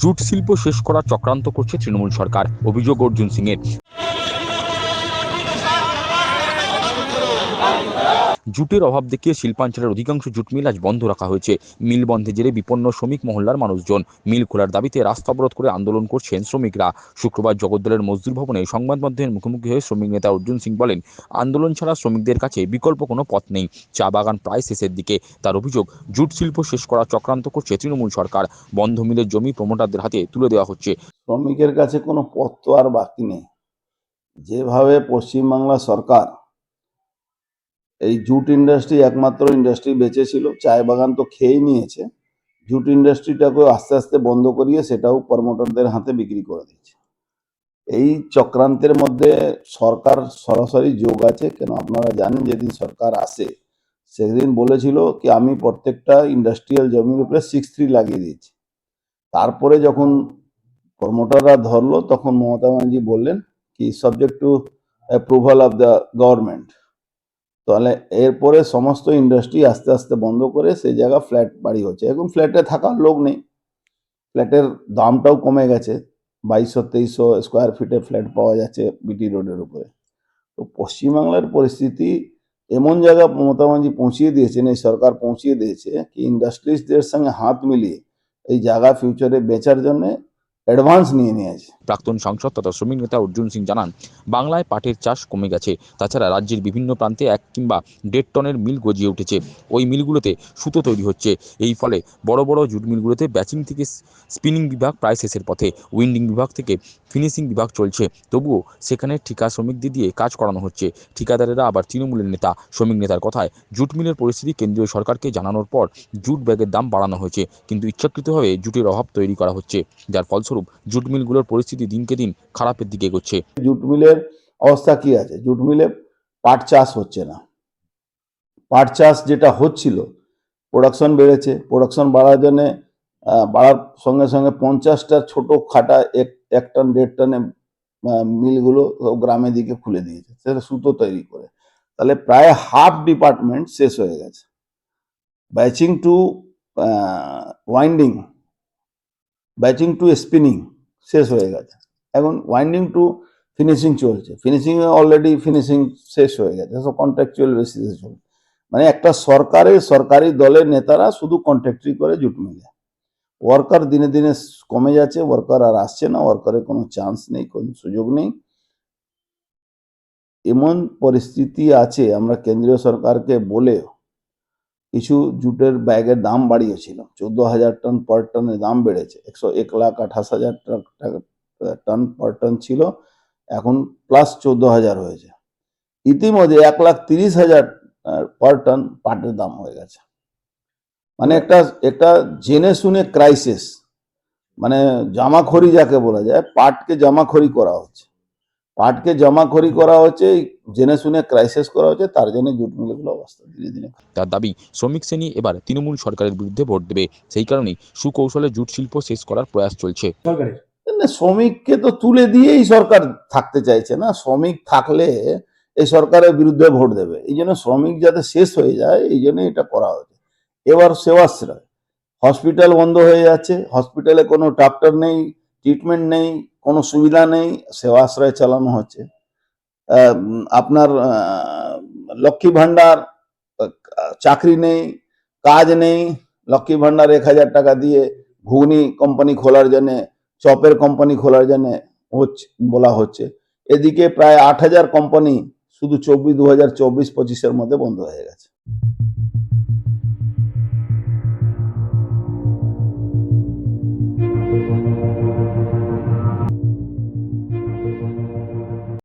Jute শিল্প শেষ করার চক্রান্ত করছে তৃণমূল সরকার। অভিযোগ অর্জুন সিং জুটের অভাব দেখিয়ে শিল্পাঞ্চলের অধিকাংশ জুট মিল আজ বন্ধ রাখা হয়েছে। মিল বন্ধে জেরে বিপন্ন শ্রমিক মহল্লার মানুষজন। মিল খোলার দাবিতে রাস্তা অবরোধ করে আন্দোলন করছেন শ্রমিকরা। শুক্রবার জগদ্দলের মজদুর ভবনে সংবাদ মাধ্যমের মুখোমুখি হয়ে শ্রমিক নেতা অর্জুন সিং বলেন, আন্দোলন ছাড়া শ্রমিকদের কাছে বিকল্প কোনো পথ নেই। চা বাগান প্রায় শেষের দিকে। তার অভিযোগ, জুট শিল্প শেষ করার চক্রান্ত করছে তৃণমূল সরকার। বন্ধ মিলের জমি প্রমোটারদের হাতে তুলে দেওয়া হচ্ছে। শ্রমিকের কাছে কোনো পথ তো আর বাকি নেই। যেভাবে পশ্চিমবাংলা সরকার এই জুট ইন্ডাস্ট্রি একমাত্র ইন্ডাস্ট্রি বেঁচেছিল চায় বাগান তো খেয়েই নিয়েছে। জুট ইন্ডাস্ট্রিটাকেও আস্তে আস্তে বন্ধ করিয়ে সেটাও প্রমোটারদের হাতে বিক্রি করে দিচ্ছে এই চক্রান্তের মধ্যে সরকার সরাসরি যোগ আছে, কেন আপনারা জানেন যেদিন সরকার আসে, সেদিন বলেছিল কি, আমি প্রত্যেকটা ইন্ডাস্ট্রিয়াল জমির উপরে সিক্স থ্রি লাগিয়ে দিয়েছি। তারপরে যখন প্রমোটাররা ধরলো, তখন মমতা ব্যানার্জি বললেন কি subject to approval of the government তাহলে এরপরে সমস্ত ইন্ডাস্ট্রি আস্তে আস্তে বন্ধ করে সেই জায়গা ফ্ল্যাট বাড়ি হচ্ছে। এখন ফ্ল্যাটে থাকার লোক নেই। ফ্ল্যাটের দামটাও কমে গেছে। বাইশশো, তেইশশো স্কোয়ার ফিটে ফ্ল্যাট পাওয়া যাচ্ছে বিটি রোডের উপরে। তো পশ্চিমবাংলার পরিস্থিতি এমন জায়গা মমতা ব্যানার্জি পৌঁছিয়ে দিয়েছেন, এই সরকার পৌঁছিয়ে দিয়েছে, কি ইন্ডাস্ট্রিজদের সঙ্গে হাত মিলিয়ে এই জায়গা ফিউচারে বেচার জন্য অ্যাডভান্স নিয়ে নিয়েছে প্রাক্তন সাংসদ তথা শ্রমিক নেতা অর্জুন সিং জানান, বাংলায় পাটের চাষ কমে গেছে। তাছাড়া রাজ্যের বিভিন্ন প্রান্তে এক কিংবা দেড় টনের মিল গজিয়ে উঠেছে। ওই মিলগুলোতে সুতো তৈরি হচ্ছে। এই ফলে বড় বড় জুট মিলগুলোতে ব্যাচিং থেকে স্পিনিং বিভাগ প্রায় শেষের পথে। উইন্ডিং বিভাগ থেকে ফিনিশিং বিভাগ চলছে। তবুও সেখানে ঠিকা শ্রমিকদের দিয়ে কাজ করানো হচ্ছে। ঠিকাদারেরা আবার তৃণমূলের নেতা। শ্রমিক নেতার কথায় জুট মিলের পরিস্থিতি কেন্দ্রীয় সরকারকে জানানোর পর জুট ব্যাগের দাম বাড়ানো হয়েছে। কিন্তু ইচ্ছাকৃতভাবে জুটের অভাব তৈরি করা হচ্ছে। যার ফলস্বরূপ জুট মিলগুলোর পরিস্থিতি দিনকে দিন খারাপের দিকে এগোচ্ছে। জুট মিলের অবস্থা কি আছে? জুট মিলে পাট চাষ হচ্ছে না। পাট চাষ যেটা হচ্ছিল প্রোডাকশন বেড়েছে। প্রোডাকশন বাড়ার জন্যে বাড়ার সঙ্গে সঙ্গে পঞ্চাশটা ছোট খাটা এক এক টন, দেড় টনে মিলগুলো গ্রামের দিকে খুলে দিয়েছে। সেটা সুতো তৈরি করে। তাহলে প্রায় হাফ ডিপার্টমেন্ট শেষ হয়ে গেছে। Batching to winding batching to spinning শেষ হয়ে গেছে। এখন ওয়াইন্ডিং টু ফিনিশিং চলছে। ফিনিশিং অলরেডি ফিনিশিং শেষ হয়ে গেছে। সব কন্ট্রাকচুয়াল বেসিসে চলছে। মানে একটা সরকারের, সরকারি দলের নেতারা শুধু কন্ট্রাক্টরি করে জুট মিলে ওয়ার্কার দিনে দিনে কমে যাচ্ছে ওয়ার্কার আর আসছে না ওয়ার্কারের কোনো চান্স নেই, কোনো সুযোগ নেই। এমন পরিস্থিতি আছে, আমরা কেন্দ্রীয় সরকারকে বলে কিছু জুটের ব্যাগের দাম বাড়িয়েছিল। চোদ্দ হাজার টন পার টনের দাম বেড়েছে। একশো এক লাখ আঠাশ হাজার টন পার টন ছিল। এখন প্লাস চোদ্দ হাজার হয়েছে। ইতিমধ্যে এক লাখ তিরিশ হাজার পার টন পাটের দাম হয়ে গেছে। মানে একটা একটা জেনে শুনে ক্রাইসিস মানে জামাখড়ি যাকে বলা যায়, পাটকে জামাখড়ি করা হচ্ছে। পাটকে জামাখড়ি করা হচ্ছে জেনে শুনে ক্রাইসিস করা হচ্ছে তার জন্য জুট মিলগুলো অবস্থা ধীরে ধীরে তার দাবি শ্রমিক শ্রেণি এবার তৃণমূল সরকারের বিরুদ্ধে ভোট দেবে। সেই কারণেই সুকৌশলে জুট শিল্প শেষ করার প্রয়াস চলছে। শ্রমিককে তো তুলে দিয়েই সরকার থাকতে চাইছে না। শ্রমিক থাকলে এই সরকারের বিরুদ্ধে ভোট দেবে। এই জন্য শ্রমিক যাতে শেষ হয়ে যায় এই জন্য এটা করা হয়েছে। এবার সেবাশ্রয়। হসপিটাল বন্ধ হয়ে যাচ্ছে। হসপিটালে কোনো ডাক্তার নেই ট্রিটমেন্ট নেই। কোনো সুবিধা নেই সেবাশ্রয় চালানো হচ্ছে। আপনার লক্ষ্মী ভান্ডার আহ, চাকরি নেই কাজ নেই লক্ষ্মী ভান্ডার এক হাজার টাকা দিয়ে ঘুগনি কোম্পানি খোলার জন্যে চপের কোম্পানি খোলার জন্যে হচ্ছে বলা হচ্ছে। এদিকে প্রায় আট হাজার কোম্পানি শুধু চব্বিশ দু হাজার চব্বিশ পঁচিশের মধ্যে বন্ধ হয়ে গেছে।